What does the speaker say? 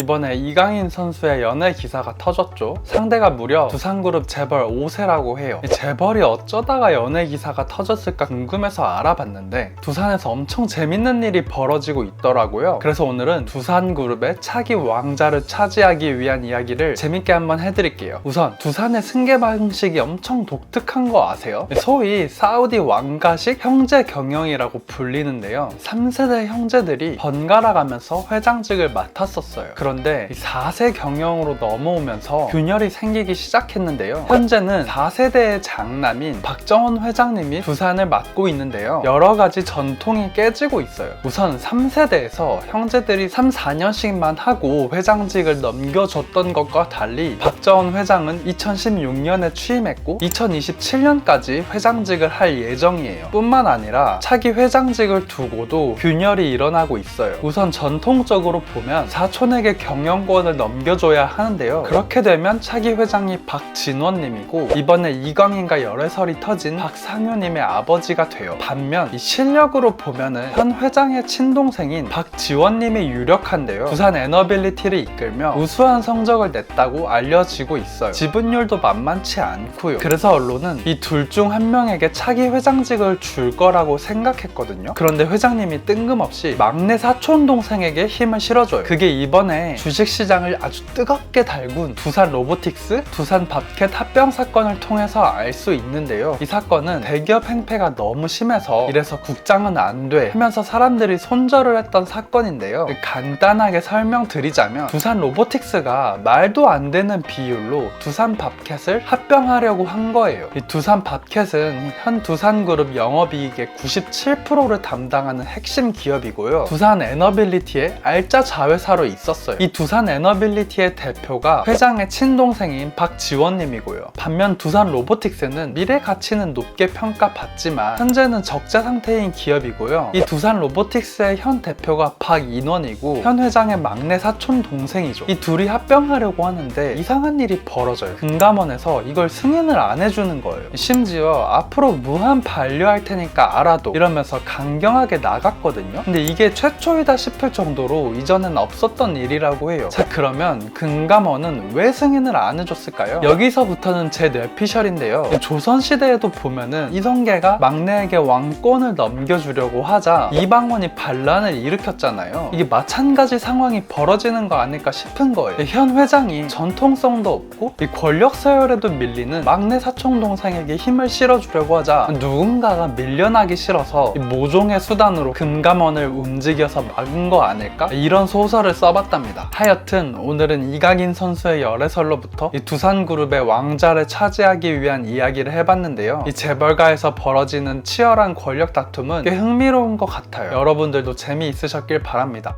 이번에 이강인 선수의 연애 기사가 터졌죠. 상대가 무려 두산그룹 재벌 5세라고 해요. 이 재벌이 어쩌다가 연애 기사가 터졌을까 궁금해서 알아봤는데 두산에서 엄청 재밌는 일이 벌어지고 있더라고요. 그래서 오늘은 두산그룹의 차기 왕자를 차지하기 위한 이야기를 재밌게 한번 해드릴게요. 우선 두산의 승계 방식이 엄청 독특한 거 아세요? 소위 사우디 왕가식 형제 경영이라고 불리는데요. 3세대 형제들이 번갈아 가면서 회장직을 맡았었어요. 그런데 4세 경영으로 넘어오면서 균열이 생기기 시작했는데요. 현재는 4세대의 장남인 박정원 회장님이 두산을 맡고 있는데요. 여러 가지 전통이 깨지고 있어요. 우선 3세대에서 형제들이 3, 4년씩만 하고 회장직을 넘겨줬던 것과 달리 박정원 회장은 2016년에 취임했고 2027년까지 회장직을 할 예정이에요. 뿐만 아니라 차기 회장직을 두고도 균열이 일어나고 있어요. 우선 전통적으로 보면 사촌에게 경영권을 넘겨줘야 하는데요. 그렇게 되면 차기 회장이 박진원님이고 이번에 이광인과 열애설이 터진 박상효님의 아버지가 돼요. 반면 이 실력으로 보면은 현 회장의 친동생인 박지원님이 유력한데요. 부산 에너빌리티를 이끌며 우수한 성적을 냈다고 알려지고 있어요. 지분율도 만만치 않고요. 그래서 언론은 이 둘 중 한 명에게 차기 회장직을 줄 거라고 생각했거든요. 그런데 회장님이 뜬금없이 막내 사촌 동생에게 힘을 실어줘요. 그게 이번에 주식시장을 아주 뜨겁게 달군 두산 로보틱스, 두산 밥켓 합병 사건을 통해서 알 수 있는데요. 이 사건은 대기업 행패가 너무 심해서 이래서 국장은 안 돼 하면서 사람들이 손절을 했던 사건인데요. 간단하게 설명드리자면 두산 로보틱스가 말도 안 되는 비율로 두산 밥켓을 합병하려고 한 거예요. 이 두산 밥켓은 현 두산그룹 영업이익의 97%를 담당하는 핵심 기업이고요. 두산 에너빌리티의 알짜 자회사로 있었어요. 이 두산 에너빌리티의 대표가 회장의 친동생인 박지원님이고요. 반면 두산 로보틱스는 미래 가치는 높게 평가받지만 현재는 적자 상태인 기업이고요. 이 두산 로보틱스의 현 대표가 박인원이고 현 회장의 막내 사촌 동생이죠. 이 둘이 합병하려고 하는데 이상한 일이 벌어져요. 금감원에서 이걸 승인을 안 해주는 거예요. 심지어 앞으로 무한 반려할 테니까 알아도 이러면서 강경하게 나갔거든요. 근데 이게 최초이다 싶을 정도로 이전엔 없었던 일이라 고 해요. 자 그러면 금감원은 왜 승인을 안 해줬을까요? 여기서부터는 제 뇌피셜인데요. 조선시대에도 보면은 이성계가 막내에게 왕권을 넘겨주려고 하자 이방원이 반란을 일으켰잖아요. 이게 마찬가지 상황이 벌어지는 거 아닐까 싶은 거예요. 현 회장이 전통성도 없고 이 권력 서열에도 밀리는 막내 사촌 동생에게 힘을 실어주려고 하자 누군가가 밀려나기 싫어서 이 모종의 수단으로 금감원을 움직여서 막은 거 아닐까? 이런 소설을 써봤답 니다. 하여튼 오늘은 이강인 선수의 열애설로부터 이 두산 그룹의 왕자를 차지하기 위한 이야기를 해봤는데요. 이 재벌가에서 벌어지는 치열한 권력 다툼은 꽤 흥미로운 것 같아요. 여러분들도 재미있으셨길 바랍니다.